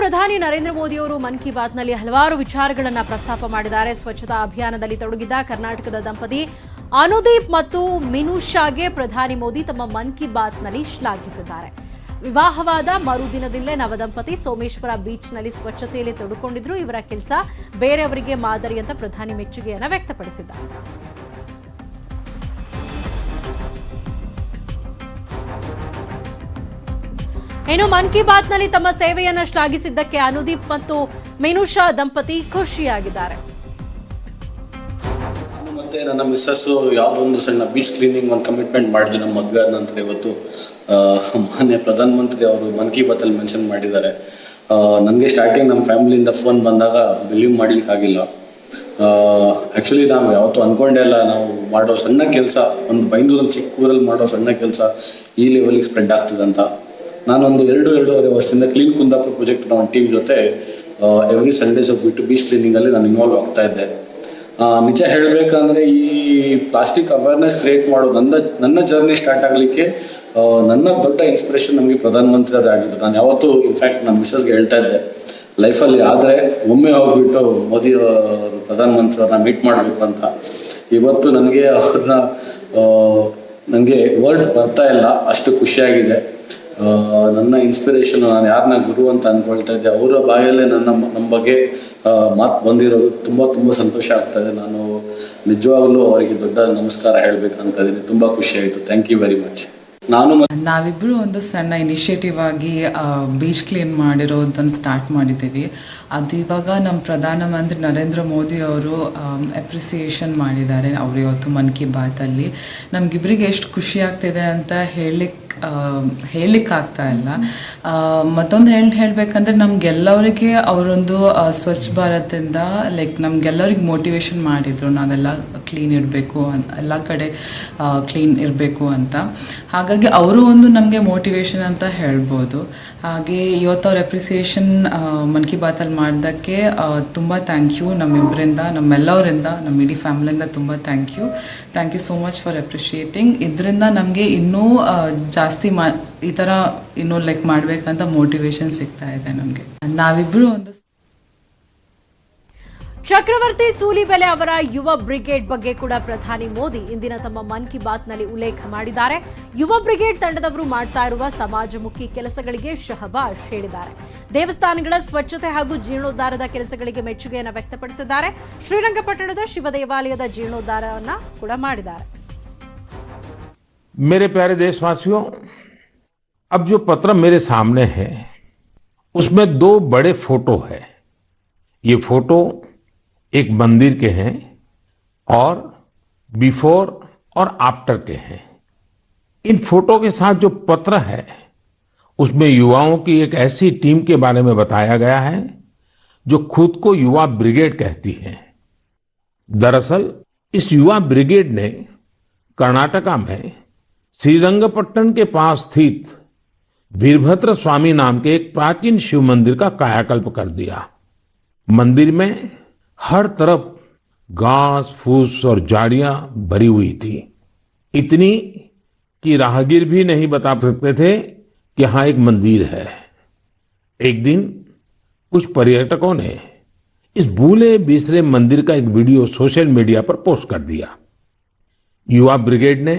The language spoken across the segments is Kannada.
ಪ್ರಧಾನಿ ನರೇಂದ್ರ ಮೋದಿ ಅವರು ಮನ್ ಕಿ ಬಾತ್ನಲ್ಲಿ ಹಲವಾರು ವಿಚಾರಗಳನ್ನು ಪ್ರಸ್ತಾಪ ಮಾಡಿದ್ದಾರೆ. ಸ್ವಚ್ಛತಾ ಅಭಿಯಾನದಲ್ಲಿ ತೊಡಗಿದ್ದ ಕರ್ನಾಟಕದ ದಂಪತಿ ಅನುದೀಪ್ ಮತ್ತು ಮಿನುಷಾಗೆ ಪ್ರಧಾನಿ ಮೋದಿ ತಮ್ಮ ಮನ್ ಕಿ ಬಾತ್ನಲ್ಲಿ ಶ್ಲಾಘಿಸಿದ್ದಾರೆ. ವಿವಾಹವಾದ ಮರುದಿನದಲ್ಲೇ ನವದಂಪತಿ ಸೋಮೇಶ್ವರ ಬೀಚ್ನಲ್ಲಿ ಸ್ವಚ್ಛತೆಯಲ್ಲಿ ತೊಡಕೊಂಡಿದ್ರು. ಇವರ ಕೆಲಸ ಬೇರೆಯವರಿಗೆ ಮಾದರಿ ಅಂತ ಪ್ರಧಾನಿ ಮೆಚ್ಚುಗೆಯನ್ನು ವ್ಯಕ್ತಪಡಿಸಿದ್ದಾರೆ. ಇನ್ನು ಮನ್ ಕಿ ಬಾತ್ನಲ್ಲಿ ತಮ್ಮ ಸೇವೆಯನ್ನು ಶ್ಲಾಘಿಸಿದ್ದಕ್ಕೆ ಅನುದೀಪ್ ಮತ್ತು ಮಿನುಷಾ ದಂಪತಿ ಖುಷಿಯಾಗಿದ್ದಾರೆ. ಮತ್ತೆ ನನ್ನ ಮಿಸ್ಸಸ್ಸು ಯಾವುದೋ ಒಂದು ಸಣ್ಣ ಬೀಚ್ ಕ್ಲೀನಿಂಗ್ ಒಂದು ಕಮಿಟ್ಮೆಂಟ್ ಮಾಡಿದ್ವಿ ನಮ್ಮ ಮದುವೆ ನಂತರ ಇವತ್ತು ಮಾನ್ಯ ಪ್ರಧಾನಮಂತ್ರಿ ಅವರು ಮನ್ ಕಿ ಬಾತಲ್ಲಿ ಮೆನ್ಷನ್ ಮಾಡಿದ್ದಾರೆ. ನನಗೆ ಸ್ಟಾರ್ಟಿಂಗ್ ನಮ್ಮ ಫ್ಯಾಮಿಲಿಯಿಂದ ಫೋನ್ ಬಂದಾಗ ಬಿಲೀವ್ ಮಾಡ್ಲಿಕ್ಕಾಗಿಲ್ಲ. ಆ್ಯಕ್ಚುಲಿ ನಾವು ಯಾವತ್ತೂ ಅನ್ಕೊಂಡೇ ಇಲ್ಲ, ನಾವು ಮಾಡೋ ಸಣ್ಣ ಕೆಲಸ, ಒಂದು ಬೈಂದೂರಲ್ಲಿ ಚಿಕ್ಕ ಊರಲ್ಲಿ ಮಾಡೋ ಸಣ್ಣ ಕೆಲಸ ಈ ಲೆವೆಲಿಗೆ ಸ್ಪ್ರೆಡ್ ಆಗ್ತದಂತ ನಾನೊಂದು ಎರಡು ಎರಡೂವರೆ ವರ್ಷದಿಂದ ಕ್ಲೀನ್ ಕುಂದಾಪುರ ಪ್ರಾಜೆಕ್ಟ್ ನಮ್ಮ ಟೀಮ್ ಜೊತೆ ಎವ್ರಿ ಸಂಡೇಸ್ ಬಿಟ್ಟು ಬೀಚ್ ಕ್ಲೀನಿಂಗಲ್ಲಿ ನಾನು ಇನ್ವಾಲ್ವ್ ಆಗ್ತಾ ಇದ್ದೆ. ನಿಜ ಹೇಳಬೇಕಂದ್ರೆ ಈ ಪ್ಲಾಸ್ಟಿಕ್ ಅವೇರ್ನೆಸ್ ಕ್ರಿಯೇಟ್ ಮಾಡೋದು ನನ್ನ ನನ್ನ ಜರ್ನಿ ಸ್ಟಾರ್ಟ್ ಆಗಲಿಕ್ಕೆ ನನ್ನ ದೊಡ್ಡ ಇನ್ಸ್ಪಿರೇಷನ್ ನಮಗೆ ಪ್ರಧಾನಮಂತ್ರಿ ಅದೇ ಆಗಿದ್ದು. ನಾನು ಯಾವತ್ತೂ ಇನ್ಫ್ಯಾಕ್ಟ್ ನನ್ನ ಮಿಸ್ಸಸ್ಗೆ ಹೇಳ್ತಾ ಇದ್ದೆ ಲೈಫಲ್ಲಿ ಆದರೆ ಒಮ್ಮೆ ಹೋಗ್ಬಿಟ್ಟು ಮೋದಿ ಅವರು ಮೀಟ್ ಮಾಡಬೇಕು ಅಂತ. ಇವತ್ತು ನನಗೆ ಅವ್ರನ್ನ ನನಗೆ ವರ್ಡ್ಸ್ ಬರ್ತಾ ಇಲ್ಲ, ಅಷ್ಟು ಖುಷಿಯಾಗಿದೆ. ನನ್ನ ಇನ್ಸ್ಪಿರೇಷನ್ ನಾನು ಯಾರನ್ನ ಗುರು ಅಂತ ಅಂದ್ಕೊಳ್ತಾ ಇದ್ದೆ, ಅವರ ಬಾಯಲ್ಲೇ ನನ್ನ ನಮ್ಮ ಬಗ್ಗೆ ಮಾತು ಬಂದಿರೋದು ತುಂಬ ತುಂಬ ಸಂತೋಷ ಆಗ್ತಾ ಇದೆ. ನಾನು ನಿಜವಾಗಲೂ ಅವರಿಗೆ ದೊಡ್ಡ ನಮಸ್ಕಾರ ಹೇಳಬೇಕಂತ ಇದ್ದೀನಿ. ತುಂಬ ಖುಷಿ ಆಯಿತು. ಥ್ಯಾಂಕ್ ಯು ವೆರಿ ಮಚ್ ನಾನು ಒಂದು ಸಣ್ಣ ಇನಿಷಿಯೇಟಿವ್ ಆಗಿ ಬೀಚ್ ಕ್ಲೀನ್ ಮಾಡಿರೋದನ್ನು ಸ್ಟಾರ್ಟ್ ಮಾಡಿದ್ದೀವಿ. ಅದು ಇವಾಗ ನಮ್ಮ ಪ್ರಧಾನಮಂತ್ರಿ ನರೇಂದ್ರ ಮೋದಿ ಅವರು ಅಪ್ರಿಸಿಯೇಷನ್ ಮಾಡಿದ್ದಾರೆ ಅವರು ಇವತ್ತು ಮನ್ ಕಿ ಬಾತಲ್ಲಿ. ನಮ್ಗಿಬ್ರಿಗೆ ಎಷ್ಟು ಖುಷಿ ಆಗ್ತಿದೆ ಅಂತ ಹೇಳಲಿಕ್ಕೆ ಆಗ್ತಾ ಇಲ್ಲ. ಮತ್ತೊಂದು ಹೇಳಿ, ಹೇಳಬೇಕಂದ್ರೆ ನಮಗೆಲ್ಲವರಿಗೆ ಅವರೊಂದು ಸ್ವಚ್ಛ ಭಾರತಿಂದ ಲೈಕ್ ನಮಗೆಲ್ಲರಿಗೆ ಮೋಟಿವೇಶನ್ ಮಾಡಿದ್ರು ನಾವೆಲ್ಲ ಕ್ಲೀನ್ ಇರಬೇಕು ಎಲ್ಲ ಕಡೆ ಕ್ಲೀನ್ ಇರಬೇಕು ಅಂತ. ಹಾಗಾಗಿ ಅವರು ಒಂದು ನಮಗೆ ಮೋಟಿವೇಶನ್ ಅಂತ ಹೇಳ್ಬೋದು. ಹಾಗೆ ಇವತ್ತು ಅವ್ರ ಎಪ್ರಿಸಿಯೇಷನ್ ಮನ್ ಕಿ ಬಾತಲ್ಲಿ ಮಾಡಿದ್ದಕ್ಕೆ ತುಂಬ ಥ್ಯಾಂಕ್ ಯು ನಮ್ಮಿಬ್ಬರಿಂದ ನಮ್ಮೆಲ್ಲವರಿಂದ ನಮ್ಮ ಇಡೀ ಫ್ಯಾಮಿಲಿಯಿಂದ ತುಂಬ thank you thank you so much for appreciating ಇದರಿಂದ ನಮಗೆ ಇನ್ನೂ ಜಾಸ್ತಿ ಮಾ, ಈ ಥರ ಇನ್ನೂ ಲೈಕ್ ಮಾಡಬೇಕಂತ ಮೋಟಿವೇಶನ್ ಸಿಗ್ತಾ ಇದೆ ನಮಗೆ. ನಾವಿಬ್ಬರು ಒಂದು ಚಕ್ರವರ್ತಿ ಸೂಲಿಬೆಲೆ ಅವರ ಯುವ ಬ್ರಿಗೇಡ್ ಬಗ್ಗೆ ಕೂಡ ಪ್ರಧಾನಿ ಮೋದಿ ಇಂದಿನ ತಮ್ಮ ಮನ್ ಕಿ ಬಾತ್ನಲ್ಲಿ ಉಲ್ಲೇಖ ಮಾಡಿದ್ದಾರೆ ಯುವ ಬ್ರಿಗೇಡ್ ತಂಡದವರು ಮಾಡ್ತಾ ಇರುವ ಸಮಾಜಮುಖಿ ಕೆಲಸಗಳಿಗೆ ಶಹಬಾಷ್ ಹೇಳಿದ್ದಾರೆ ದೇವಸ್ಥಾನಗಳ ಸ್ವಚ್ಛತೆ ಹಾಗೂ ಜೀರ್ಣೋದ್ಧಾರದ ಕೆಲಸಗಳಿಗೆ ಮೆಚ್ಚುಗೆಯನ್ನು ವ್ಯಕ್ತಪಡಿಸಿದ್ದಾರೆ ಶ್ರೀರಂಗಪಟ್ಟಣದ ಶಿವ ದೇವಾಲಯದ ಜೀರ್ಣೋದ್ಧಾರವನ್ನ ಕೂಡ ಮಾಡಿದ್ದಾರೆ मेरे प्यारे देशवासियों अब जो पत्र मेरे सामने है उसमें दो बड़े फोटो है ये फोटो एक मंदिर के हैं और बिफोर और आफ्टर के हैं। इन फ़ोटो के साथ जो पत्र है, उसमें युवाओं की एक ऐसी टीम के बारे में बताया गया है, जो खुद को युवा ब्रिगेड कहती है। दरअसल, इस युवा ब्रिगेड ने कर्नाटका में श्रीरंगपट्टन के पास स्थित वीरभद्र स्वामी नाम के एक प्राचीन शिव मंदिर का कायाकल्प कर दिया। मंदिर में हर तरफ़ घास, फूस और झाड़ियाँ भरी हुई थी। इतनी कि राहगीर भी नहीं बता सकते थे कि यहाँ एक मंदिर है। एक दिन कुछ पर्यटकों ने इस भूले बिसरे मंदिर का एक वीडियो सोशल मीडिया पर पोस्ट कर दिया। युवा ब्रिगेड ने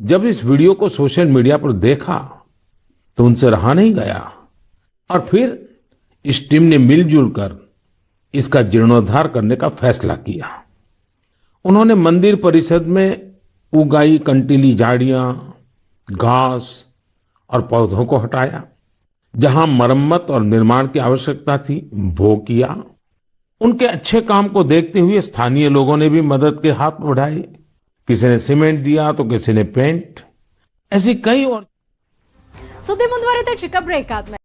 जब इस वीडियो को सोशल मीडिया पर देखा तो उनसे रहा नहीं गया। और फिर इस टीम ने मिलजुल कर इसका जीर्णोद्धार करने का फैसला किया उन्होंने मंदिर परिषद में उगाई कंटीली झाड़ियां घास और पौधों को हटाया जहां मरम्मत और निर्माण की आवश्यकता थी वो किया उनके अच्छे काम को देखते हुए स्थानीय लोगों ने भी मदद के हाथ बढ़ाए किसी ने सीमेंट दिया तो किसी ने पेंट ऐसी कई और ಸುದ್ದಿ ಮುಂದುವರೆದ ಚಿಕ್ಕ ಬ್ರೇಕ್ ಆದ್ಮೇಲೆ